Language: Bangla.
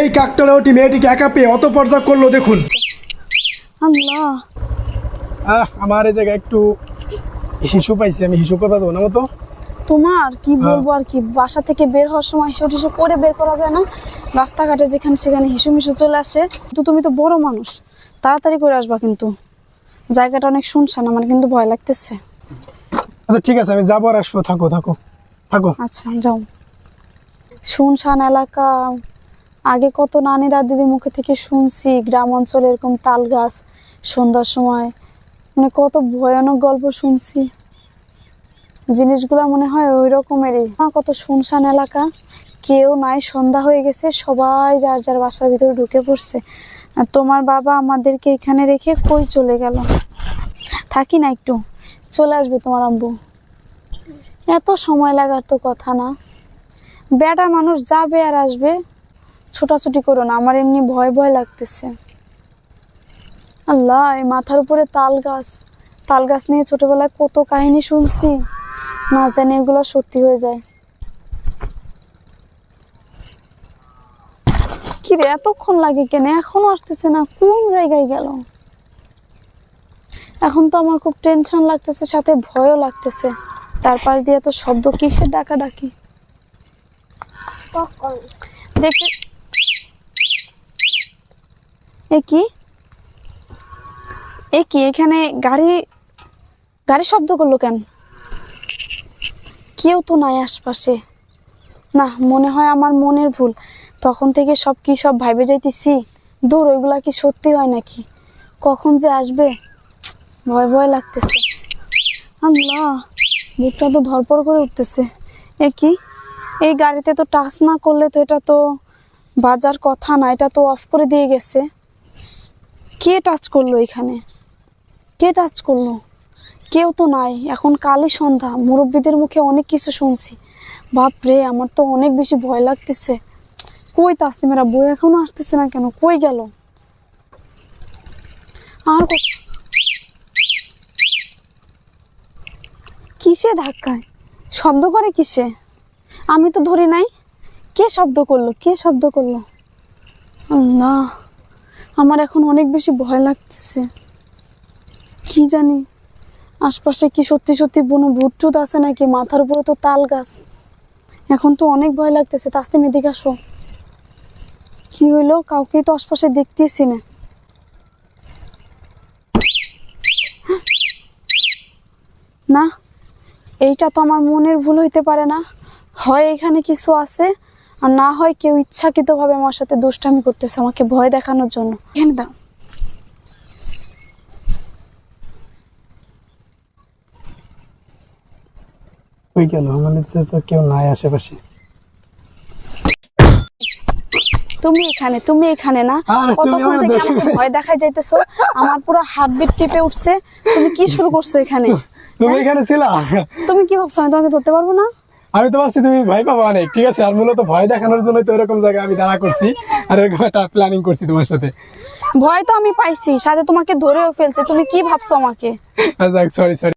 এই কাকতাড়াওটি মেয়েটিকে একা পেয়ে অত পর্দা করল দেখুন। আল্লাহ। আহ আমার এই জায়গায় একটু হিসু পাইছি আমি হিসু করবা যাব না মতো। তোমার কি বলব আর কি? বাসা থেকে বের হওয়ার সময় হিসু টিসু করে বের করা যায় না। রাস্তাঘাটে যেখানে সেখানে হিসু মিশু চলে আসে। তো তুমি তো বড় মানুষ। তাড়াতাড়ি করে আসবা কিন্তু। জায়গাটা অনেক শুনশান আমার কিন্তু ভয় লাগতেছে। আচ্ছা ঠিক আছে আমি যাব আর আসব। থাকো থাকো। থাকো। আচ্ছা যাও। শুনশান এলাকা। আগে কত নানি দাদিদের মুখে থেকে শুনছি, গ্রাম অঞ্চলে এরকম তাল গাছ, সন্ধ্যার সময়। মানে কত ভয়ানক গল্প শুনছি। জিনিসগুলো মনে হয় ওই রকমেরই। কত শুনশান এলাকা। কেউ নাই, সন্ধ্যা হয়ে গেছে, সবাই যার যার বাসার ভিতরে ঢুকে পড়ছে। আর তোমার বাবা আমাদেরকে এখানে রেখে কই চলে গেল? থাকি না একটু। চলে আসবে তোমার আব্বু। এত সময় লাগার তো কথা না। বেটা মানুষ যাবে আর আসবে। ছোটাছুটি করো না, আমার এমনি ভয় ভয় লাগতেছে। আল্লাহ, এই মাথার উপরে তাল গাছ। তাল গাছ নিয়ে ছোটবেলায় কত কাহিনী শুনছি, না জানি এগুলো সত্যি হয়ে যায়। কিরে, এতক্ষণ লাগে কেন? এখনও আসতেছে না, কোন জায়গায় গেল? এখন তো আমার খুব টেনশন লাগতেছে, সাথে ভয়ও লাগতেছে। তার পাশ দিয়ে তো শব্দ, কিসের ডাকা ডাকি দেখি। কি? এ কি? এখানে গাড়ি গাড়ি শব্দ করল কেন? কেউ তো নাই আশপাশে। না, মনে হয় আমার মনের ভুল। তখন থেকে সব কি সব ভাইবে যাইতেছি? দূর, ওইগুলা কি সত্যি হয় নাকি? কখন যে আসবে? ভয় ভয় লাগতেছে। আল্লাহ, বুকটা তো ধরপড় করে উঠতেছে। এ কি? এই গাড়িতে তো টাচ না করলে তো এটা তো বাজার কথা না, এটা তো অফ করে দিয়ে গেছে। কে টাচ করল এখানে? কে টাচ করল? কেউ তো নাই। এখন কালই সন্ধ্যা। মুরব্বীদের মুখে অনেক কিছু শুনছি। বাপ রে, আমার তো অনেক বেশি ভয় লাগতেছে। কই তাসনিমেরা, বই এখনও আসতেছে না কেন? কই গেল? আর কিসে ধাক্কায়? শব্দ করে কিসে? আমি তো ধরি নাই। কে শব্দ করল? কে শব্দ করল? আল্লাহ। আমার এখন অনেক বেশি ভয় লাগতেছে। কি জানি, আশপাশে কি সত্যি সত্যি কোনো ভূত টুত আছে নাকি, মাথার উপরে তো তাল গাছ। এখন তো অনেক ভয় লাগতেছে। তাস্তি মেদিকে আসো। কি হইল? কাউকেই তো আশপাশে দেখতেছি না। না, এইটা তো আমার মনের ভুল হইতে পারে না। হয় এখানে কিছু আছে আর না হয় কেউ ইচ্ছাকৃতভাবে আমার সাথে দুষ্টামি করতেছে আমাকে ভয় দেখানোর জন্য। এখানে দাও ওই গেল? কাছে তো কেউ নাই আশেপাশে। তুমি এখানে তুমি এখানে না? কতক্ষণ থেকে আমাকে ভয় দেখাই যাইতেছো? আমার পুরো হার্টবিট কেঁপে উঠছে। তুমি কি শুরু করছ এখানে? তুমি এখানে ছিলা? তুমি কি ভাবছ? আমি তোমাকে ধরতে পারব না? আমি তো ভাবছি তুমি ভয় পাবা অনেক ঠিক আছে? আর মূলত ভয় দেখানোর জন্য তো এরকম জায়গায় আমি দাঁড়া করছি। আর এরকম একটা প্ল্যানিং করছি তোমার সাথে। ভয় তো আমি পাইছি সাথে তোমাকে ধরেও ফেলছে। তুমি কি ভাবছ আমাকে? Sorry sorry